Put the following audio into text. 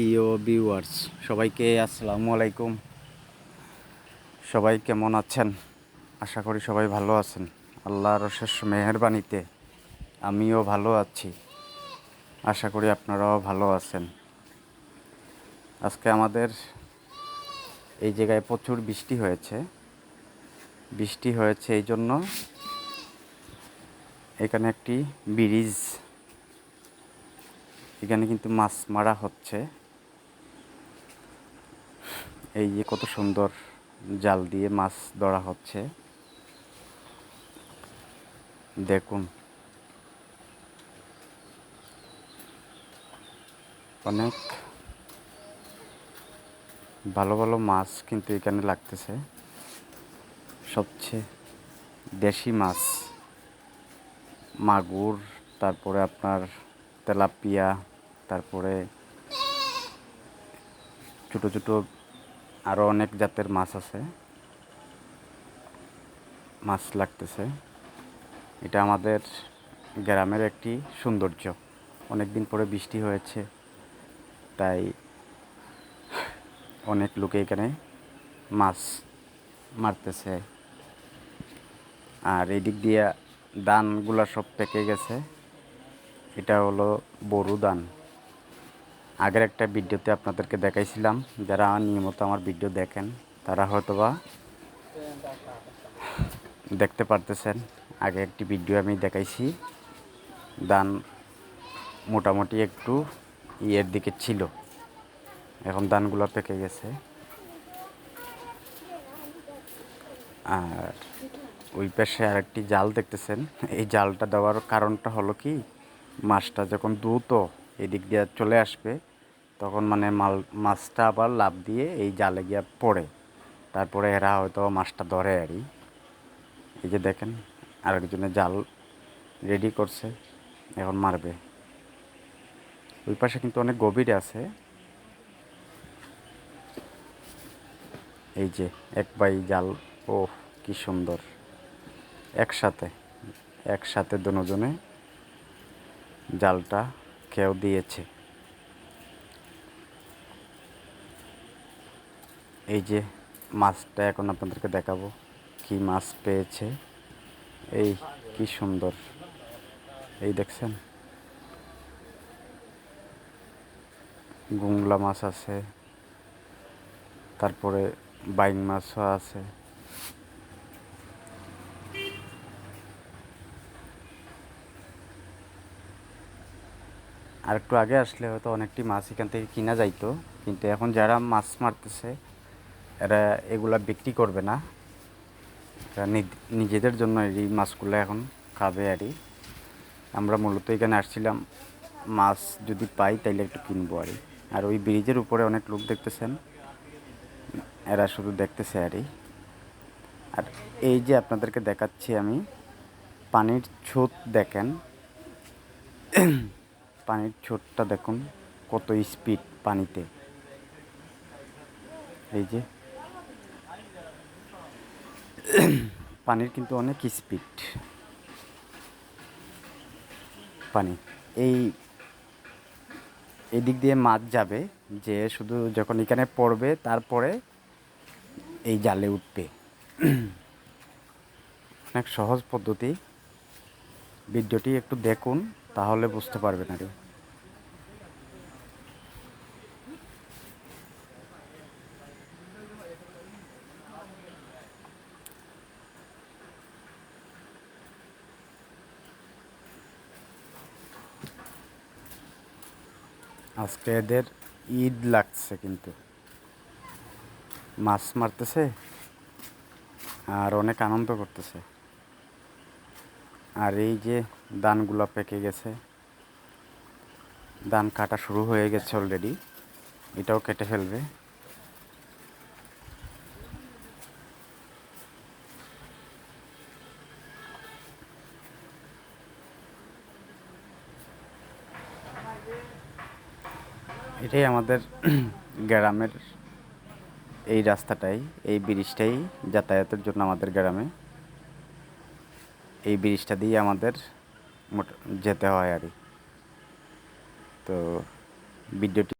প্রিয় ভিউয়ার্স সবাইকে আসসালামু আলাইকুম। সবাই কেমন আছেন? আশা করি সবাই ভালো আছেন। আল্লাহর অশেষ মেহেরবানিতে আমিও ভালো আছি। আশা করি আপনারাও ভালো আছেন। আজকে আমাদের এই জায়গায় প্রচুর বৃষ্টি হয়েছে। বৃষ্টি হয়েছে এই জন্য এখানে একটি ব্রিজ, এখানে কিন্তু মাছ মারা হচ্ছে। এই যে কত সুন্দর জাল দিয়ে মাছ ধরা হচ্ছে। দেখুন। অনেক ভালো ভালো মাছ কিন্তু এখানে লাগতেছে। সবচেয়ে দেশি মাছ, মাগুর, তারপরে আপনার তেলাপিয়া, তারপরে ছোটো ছোটো আরও অনেক জাতের মাছ আছে। মাছ লাগতেছে। এটা আমাদের গ্রামের একটি সৌন্দর্য। অনেক দিন পরে বৃষ্টি হয়েছে, তাই অনেক লোকে এখানে মাছ মারতেছে। আর এদিক দিয়ে দানগুলা সব পেকে গেছে। এটা হলো বড়ু ধান। আগের একটা ভিডিওতে আপনাদেরকে দেখাইছিলাম, যারা নিয়মিত আমার ভিডিও দেখেন, তারা হয়তোবা দেখতে পারতেছেন, আগে একটি ভিডিও আমি দেখাইছি। ধান মোটামুটি একটু ইয়ের দিকে ছিল, এখন ধানগুলো পেকে গেছে। আর ওই পাশে আরেকটি জাল দেখতেছেন, এই জালটা দেওয়ার কারণটা হলো কি, মাছটা যখন দ্রুত এদিক দিয়ে চলে আসবে তখন মানে মাল, মাছটা আবার লাভ দিয়ে এই জালে গিয়ে পড়ে। তারপরে এরা হয়তো মাছটা ধরে আরই এই যে দেখেন, আরেকজনে জাল রেডি করছে, এখন মারবে। ওই পাশে কিন্তু অনেক গভীরে আছে। এই যে এক বাই জাল ও কি সুন্দর। একসাথে একসাথে দুজনে জালটা কেউ দিয়েছে। এই যে মাছটা এখন আপনাদেরকে দেখাবো, কি মাছ পেয়েছে। এই কি সুন্দর। এই দেখছেন? গুংলা মাছ আছে, তারপরে বাইং মাছও আছে। আর একটু আগে আসলে হয়তো অনেকটি মাছ এখান থেকে কিনা যাইতো, কিন্তু এখন যারা মাছ মারতেছে এরা এগুলা বিক্রি করবে না। নিজেদের জন্য এই মাছগুলো এখন খাবে আরই আমরা মূলত এখানে আসছিলাম মাছ যদি পাই তাইলে একটু কিনবো আরই আর ওই ব্রিজের উপরে অনেক লোক দেখতেছেন, এরা শুধু দেখতেছে আরই আর এই যে আপনাদেরকে দেখাচ্ছি আমি, পানির ছোট দেখেন। পানির ছোটটা দেখুন, কত স্পিড পানিতে। এই যে পানির কিন্তু অনেক স্পিড পানি। এই, এদিক দিয়ে মাছ যাবে, যে শুধু যখন এখানে পড়বে, তারপরে এই জালে উঠবে। অনেক সহজ পদ্ধতি। ভিডিওটি একটু দেখুন, তাহলে বুঝতে পারবেন আর আজকে এদের ঈদ লাগছে কিন্তু। মাছ মারতেছে আর অনেক আনন্দ করতেছে। আর এই যে দানগুলো পেকে গেছে দান কাটা শুরু হয়ে গেছে অলরেডি এটাও কেটে ফেলবে। এটাই আমাদের গ্রামের এই রাস্তাটাই, এই ব্রিজটাই যাতায়াতের জন্য আমাদের গ্রামে। এই ব্রিজটা দিয়ে আমাদের যেতে হয় আর তো ভিডিওটি